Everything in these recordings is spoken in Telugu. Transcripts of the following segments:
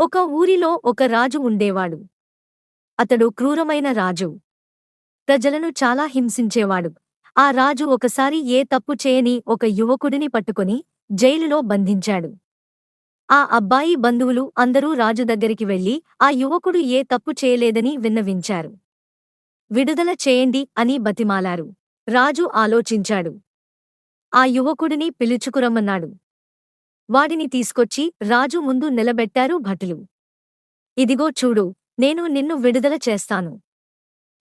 ఒక ఊరిలో ఒక రాజు ఉండేవాడు. అతడు క్రూరమైన రాజు. ప్రజలను చాలా హింసించేవాడు. ఆ రాజు ఒకసారి ఏ తప్పు చేయని ఒక యువకుడిని పట్టుకుని జైలులో బంధించాడు. ఆ అబ్బాయి బంధువులు అందరూ రాజు దగ్గరికి వెళ్ళి ఆ యువకుడు ఏ తప్పు చేయలేదని విన్నవించారు. విడుదల చేయండి అని బతిమాలారు. రాజు ఆలోచించాడు. ఆ యువకుడిని పిలుచుకురమ్మన్నాడు. వాడిని తీసుకొచ్చి రాజు ముందు నిలబెట్టారు భటులు. ఇదిగో చూడు నేను నిన్ను విడుదల చేస్తాను.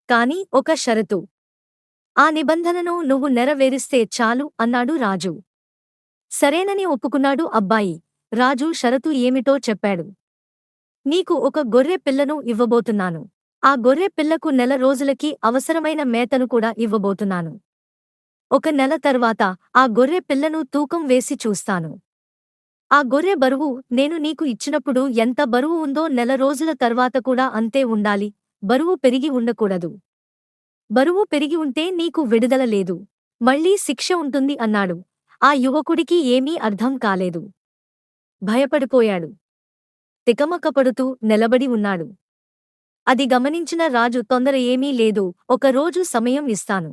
కాని ఒక షరతు. ఆ నిబంధనను నువ్వు నెరవేరిస్తే చాలు అన్నాడు రాజు. సరేనని ఒప్పుకున్నాడు అబ్బాయి. రాజు షరతు ఏమిటో చెప్పాడు. నీకు ఒక గొర్రె పిల్లను ఇవ్వబోతున్నాను. ఆ గొర్రె పిల్లకు నెల రోజులకి అవసరమైన మేతను కూడా ఇవ్వబోతున్నాను. ఒక నెల తర్వాత ఆ గొర్రె పిల్లను తూకం వేసి చూస్తాను. ఆ గొర్రె బరువు నేను నీకు ఇచ్చినప్పుడు ఎంత బరువు ఉందో నెల రోజుల తర్వాత కూడా అంతే ఉండాలి. బరువు పెరిగి ఉండకూడదు. బరువు పెరిగి ఉంటే నీకు విడుదల లేదు. మళ్ళీ శిక్ష ఉంటుంది అన్నాడు. ఆ యువకుడికి ఏమీ అర్థం కాలేదు. భయపడిపోయాడు. తికమకపడుతూ నిలబడి ఉన్నాడు. అది గమనించిన రాజు తొందర ఏమీ లేదు. ఒకరోజు సమయం ఇస్తాను.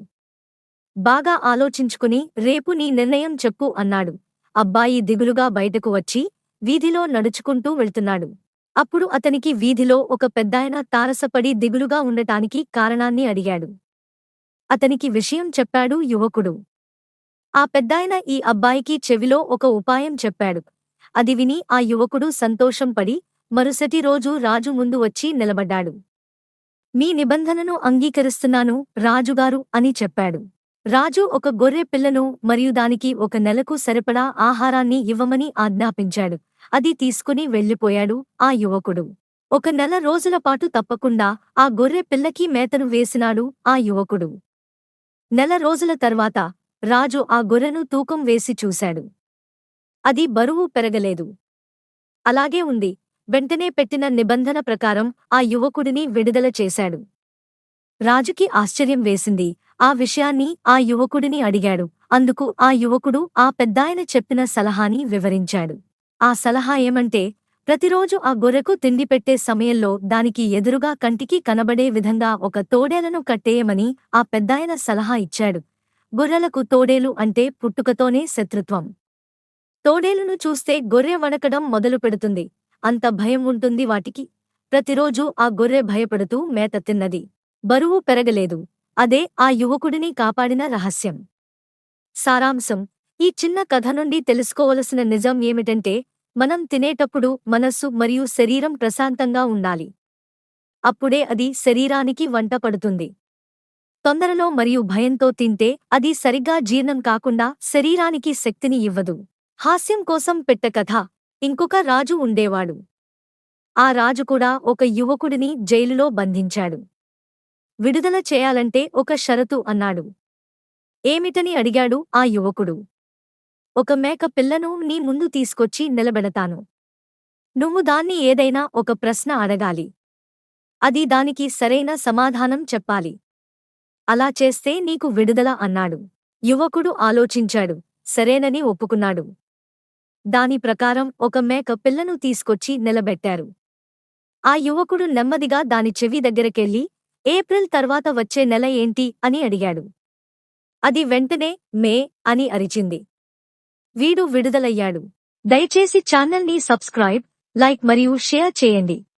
బాగా ఆలోచించుకుని రేపు నీ నిర్ణయం చెప్పు అన్నాడు. అబ్బాయి దిగులుగా బయటకు వచ్చి వీధిలో నడుచుకుంటూ వెళ్తున్నాడు. అప్పుడు అతనికి వీధిలో ఒక పెద్దాయన తారసపడి దిగులుగా ఉండటానికి కారణాన్ని అడిగాడు. అతనికి విషయం చెప్పాడు యువకుడు. ఆ పెద్దాయన ఈ అబ్బాయికి చెవిలో ఒక ఉపాయం చెప్పాడు. అది విని ఆ యువకుడు సంతోషం పడి మరుసటి రోజు రాజు ముందు వచ్చి నిలబడ్డాడు. మీ నిబంధనను అంగీకరిస్తున్నాను రాజుగారు అని చెప్పాడు. రాజు ఒక గొర్రె పిల్లను మరియు దానికి ఒక నెలకు సరిపడా ఆహారాన్ని ఇవ్వమని ఆజ్ఞాపించాడు. అది తీసుకుని వెళ్ళిపోయాడు ఆ యువకుడు. ఒక నెల రోజుల పాటు తప్పకుండా ఆ గొర్రె పిల్లకి మేతను వేసినాడు ఆ యువకుడు. నెల రోజుల తర్వాత రాజు ఆ గొర్రెను తూకం వేసి చూశాడు. అది బరువు పెరగలేదు. అలాగే ఉంది. వెంటనే పెట్టిన నిబంధన ప్రకారం ఆ యువకుడిని విడుదల చేశాడు. రాజుకి ఆశ్చర్యం వేసింది. ఆ విషయాన్ని ఆ యువకుడిని అడిగాడు. అందుకు ఆ యువకుడు ఆ పెద్దాయన చెప్పిన సలహాని వివరించాడు. ఆ సలహా ఏమంటే ప్రతిరోజు ఆ గొర్రెకు తిండి పెట్టే సమయంలో దానికి ఎదురుగా కంటికి కనబడే విధంగా ఒక తోడేలను కట్టేయమని ఆ పెద్దాయన సలహా ఇచ్చాడు. గొర్రెలకు తోడేలు అంటే పుట్టుకతోనే శత్రుత్వం. తోడేలును చూస్తే గొర్రె వణకడం మొదలు పెడుతుంది. అంత భయం ఉంటుంది వాటికి. ప్రతిరోజూ ఆ గొర్రె భయపడుతూ మేత తిన్నది. బరువు పెరగలేదు. అదే ఆ యువకుడిని కాపాడిన రహస్యం. సారాంశం ఈ చిన్న కథ నుండి తెలుసుకోవలసిన నిజం ఏమిటంటే మనం తినేటప్పుడు మనస్సు మరియు శరీరం ప్రశాంతంగా ఉండాలి. అప్పుడే అది శరీరానికి వంట పడుతుంది. తొందరలో మరియు భయంతో తింటే అది సరిగ్గా జీర్ణం కాకుండా శరీరానికి శక్తిని ఇవ్వదు. హాస్యం కోసం పెట్ట కథ ఇంకొక రాజు ఉండేవాడు. ఆ రాజు కూడా ఒక యువకుడిని జైలులో బంధించాడు. విడుదల చేయాలంటే ఒక షరతు అన్నాడు. ఏమిటని అడిగాడు ఆ యువకుడు. ఒక మేక పిల్లను నీ ముందు తీసుకొచ్చి నిలబెడతాను. నువ్వు దాన్ని ఏదైనా ఒక ప్రశ్న అడగాలి. అది దానికి సరైన సమాధానం చెప్పాలి. అలా చేస్తే నీకు విడుదల అన్నాడు. యువకుడు ఆలోచించాడు. సరేనని ఒప్పుకున్నాడు. దాని ప్రకారం ఒక మేక పిల్లను తీసుకొచ్చి నిలబెట్టారు. ఆ యువకుడు నెమ్మదిగా దాని చెవి దగ్గరకెళ్ళి ఏప్రిల్ తర్వాత వచ్చే నెల ఏంటి అని అడిగాడు. అది వెంటనే మే అని అరిచింది. వీడు విడుదలయ్యాడు. దయచేసి ఛానల్ని సబ్స్క్రైబ్ లైక్ మరియు షేర్ చేయండి.